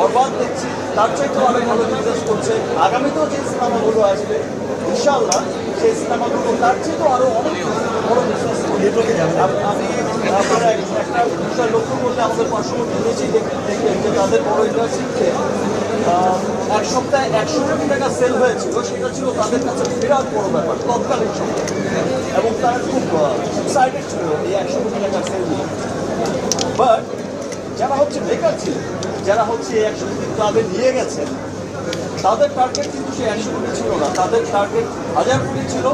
বরবাদ দেখছি, তার চাইতেও অনেক ভালো বিজনেস করছে। আগামীতেও যে সিনেমাগুলো আসবে ইনশাল্লাহ সেই সিনেমাগুলো তার চেয়েও আরও অনেক বড় বিজনেস আমি আপনারা একটা বিষয় লক্ষ্য করলে আমাদের পার্শ্ববর্তী দেশেই যে তাদের বড় ইন্ডাস্ট্রিতে এক সপ্তাহে একশো কোটি টাকা সেল হয়েছিল, সেটা ছিল তাদের কাছে বিরাট বড় ব্যাপার, তৎকালীন সময়। এবং তারা খুব এক্সাইটেড ছিল এই একশো কোটি টাকা সেল নিয়ে বাট যারা হচ্ছে বেকার ছিল যারা হচ্ছে একশো কোটি ক্লাবে নিয়ে গেছে তাদের টার্গেট কিন্তু সে একশো কোটি ছিল না, তাদের টার্গেট হাজার কোটি ছিল।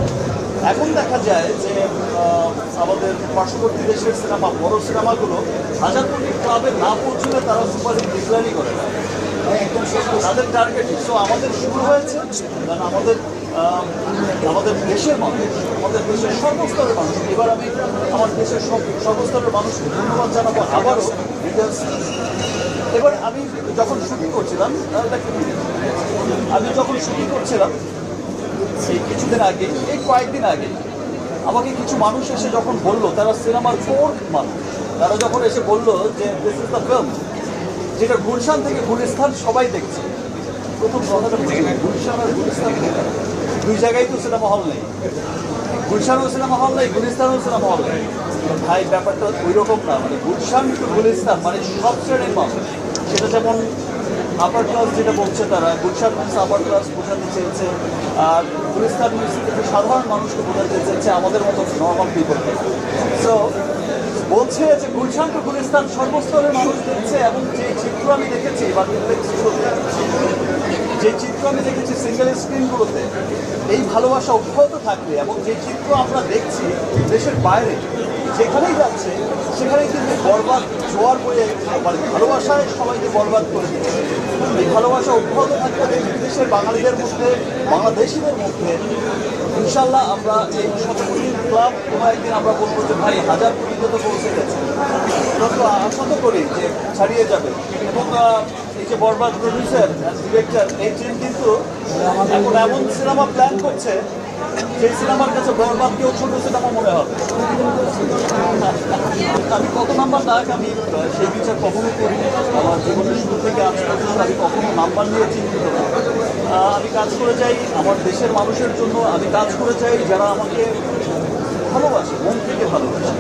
এখন দেখা যায় যে আমাদের পার্শ্ববর্তী দেশের সিনেমা বড় সিনেমাগুলো হাজার কোটি ক্লাবে না পৌঁছলে তারা সুপারহিট ডিক্লারই করে না। তাদের টার্গেট সো আমাদের শুরু হয়েছে, কারণ আমাদের আমাদের দেশের মানুষ, আমাদের দেশের সর্বস্তরের মানুষ। এবার আমি আমার দেশের সব সর্বস্তরের মানুষকে ধন্যবাদ জানাব আবারও এবার আমি যখন শুটিং করছিলাম আমি যখন শুটিং করছিলাম এই কিছুদিন আগে, এই কয়েকদিন আগে, আমাকে কিছু মানুষ এসে যখন বলল, তারা সিনেমার কোর মানুষ। তারা যখন এসে বলল যে দিস ইজ দ্য ফিল্ম যেটা গুলশান থেকে গুলিস্তান সবাই দেখছে। প্রথম কথাটা গুলশান আর গুলিস্তান দুই জায়গায় তো সিনেমা হল নেই। গুলশানও সিনেমা হল নেই গুলিস্তানও সিনেমা হল নেই ভাই, ব্যাপারটা ওই রকম না। মানে গুলশান টু গুলিস্তান মানে সব শ্রেণির মানুষ। সেটা যেমন আপার ক্লাস যেটা বলছে তারা, গুলশান মিন্স আপার ক্লাস বোঝাতে চেয়েছে, আর গুলিস্তান মিন্স সাধারণ মানুষকে বোঝাতে চেয়েছে আমাদের মতো নর্মাল পিপলকে সো বলছে যে গুলশান টু গুলিস্তান সর্বস্তরের মানুষ দেখছে, এবং যে চিত্র আমি দেখেছি মাল্টিপ্লেক্সগুলোতে যে চিত্র আমি দেখেছি সিঙ্গেল স্ক্রিনগুলোতে এই ভালোবাসা অব্যাহত থাকবে এবং যে চিত্র আমরা দেখছি দেশের বাইরে যেখানেই যাচ্ছে, সেখানেই কিন্তু বরবাদ, জোয়ার বয়ে মানে ভালোবাসায় সবাইকে বরবাদ করে দিচ্ছে। এই ভালোবাসা অব্যাহত থাকতে দেশ- দেশের বাঙালিদের মধ্যে, বাংলাদেশিদের মধ্যে ইনশাল্লাহ আমরা এই শতকোটি ক্লাব কোনো একদিন আমরা বলব যে, ভাই, হাজার কোটিতে তো পৌঁছে গেছে। তো আশা করি যে ছাড়িয়ে যাবে। এবং এই যে বরবাদ প্রডিউসার ডিরেক্টর এই টিম কিন্তু এখন এমন সিনেমা প্ল্যান করছে সেই সিনেমার কাছে বরবাদকেও ছোট সিনেমা মনে হবে আমি কত নাম্বার নায়ক আমি, সেই বিচার কখনো করিনি। আমার জীবনের শুরু থেকে আজ পর্যন্ত আমি কখনো নাম্বার নিয়ে চিন্তিত না। আমি কাজ করে চাই আমার দেশের মানুষের জন্য। আমি কাজ করে চাই যারা আমাকে ভালোবাসে, মন থেকে ভালোবাসে।